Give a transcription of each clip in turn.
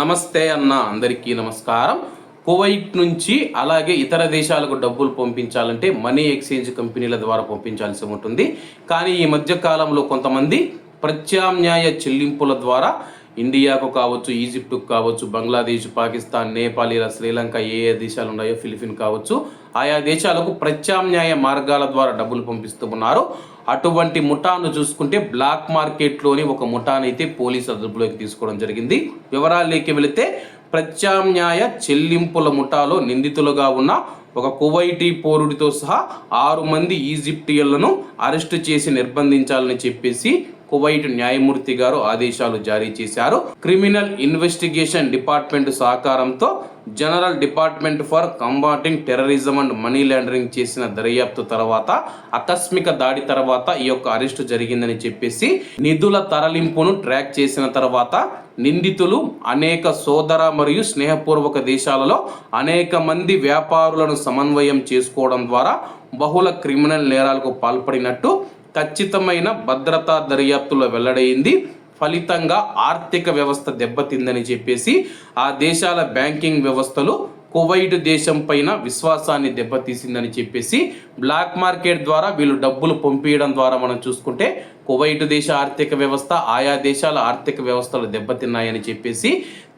నమస్తే అన్న అందరికీ నమస్కారం. కువైట్ నుంచి అలాగే ఇతర దేశాలకు డబ్బులు పంపించాలంటే మనీ ఎక్స్చేంజ్ కంపెనీల ద్వారా పంపించాల్సి ఉంటుంది. కానీ ఈ మధ్య కాలంలో కొంతమంది ప్రత్యామ్నాయ చెల్లింపుల ద్వారా ఇండియాకు కావచ్చు ఈజిప్టుకు కావచ్చు బంగ్లాదేశ్ పాకిస్తాన్ నేపాల్ ఇలా శ్రీలంక ఏ ఏ దేశాలు ఉన్నాయో ఫిలిపిన్ కావచ్చు ఆయా దేశాలకు ప్రత్యామ్నాయ మార్గాల ద్వారా డబ్బులు పంపిస్తూ ఉన్నారు. అటువంటి ముఠాను చూసుకుంటే బ్లాక్ మార్కెట్లోని ఒక ముఠాను అయితే పోలీసు అదుపులోకి తీసుకోవడం జరిగింది. వివరాల్లోకి వెళితే ప్రత్యామ్నాయ చెల్లింపుల ముఠాలో నిందితులుగా ఉన్న ఒక కువైటీ పౌరుడితో సహా ఆరు మంది ఈజిప్టియన్లను అరెస్టు చేసి నిర్బంధించాలని చెప్పేసి కువైట్ న్యాయమూర్తి గారు ఆదేశాలు జారీ చేశారు. క్రిమినల్ ఇన్వెస్టిగేషన్ డిపార్ట్మెంట్ సహకారంతో general department for combating terrorism and money laundering చేసిన దర్యాప్తు తర్వాత ఆకస్మిక దాడి తర్వాత ఈ యొక్క అరెస్టు జరిగిందని చెప్పేసి నిధుల తరలింపును ట్రాక్ చేసిన తర్వాత నిందితులు అనేక సోదర మరియు స్నేహపూర్వక దేశాలలో అనేక మంది వ్యాపారులను సమన్వయం చేసుకోవడం ద్వారా బహుళ క్రిమినల్ నేరాలకు పాల్పడినట్టు ఖచ్చితమైన భద్రతా దర్యాప్తులో వెల్లడైంది. ఫలితంగా ఆర్థిక వ్యవస్థ దెబ్బతిందని చెప్పేసి ఆ దేశాల బ్యాంకింగ్ వ్యవస్థలు కువైట్ దేశం పైన విశ్వాసాన్ని దెబ్బతీసిందని చెప్పేసి బ్లాక్ మార్కెట్ ద్వారా వీళ్ళు డబ్బులు పంపించడం ద్వారా మనం చూసుకుంటే కువైట్ దేశ ఆర్థిక వ్యవస్థ ఆయా దేశాల ఆర్థిక వ్యవస్థలు దెబ్బతిన్నాయని చెప్పేసి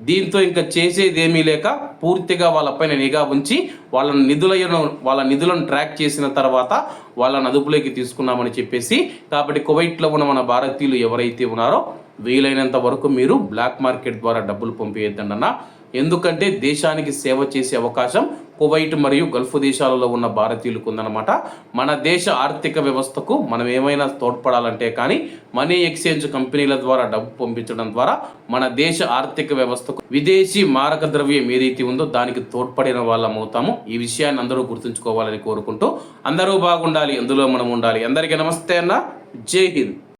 దీంతో ఇంకా చేసేదేమీ లేక పూర్తిగా వాళ్ళపైన నిఘా ఉంచి వాళ్ళ నిధులను వాళ్ళ నిధులను ట్రాక్ చేసిన తర్వాత వాళ్ళని అదుపులోకి తీసుకున్నామని చెప్పేసి కాబట్టి కువైట్లో ఉన్న మన భారతీయులు ఎవరైతే ఉన్నారో వీలైనంత వరకు మీరు బ్లాక్ మార్కెట్ ద్వారా డబ్బులు పంపించద్దండి అన్న ఎందుకంటే దేశానికి సేవ చేసే అవకాశం కువైట్ మరియు గల్ఫ్ దేశాలలో ఉన్న భారతీయులకు ఉందన్నమాట మన దేశ ఆర్థిక వ్యవస్థకు మనం ఏమైనా తోడ్పడాలంటే కానీ మనీ ఎక్స్చేంజ్ కంపెనీల ద్వారా డబ్బు పంపించడం ద్వారా మన దేశ ఆర్థిక వ్యవస్థకు విదేశీ మారక ద్రవ్యం ఏదైతే ఉందో దానికి తోడ్పడిన వాళ్ళం అవుతాము. ఈ విషయాన్ని అందరూ గుర్తుంచుకోవాలని కోరుకుంటూ అందరూ బాగుండాలి అందులో మనం ఉండాలి. అందరికీ నమస్తే అన్న. జై హింద్.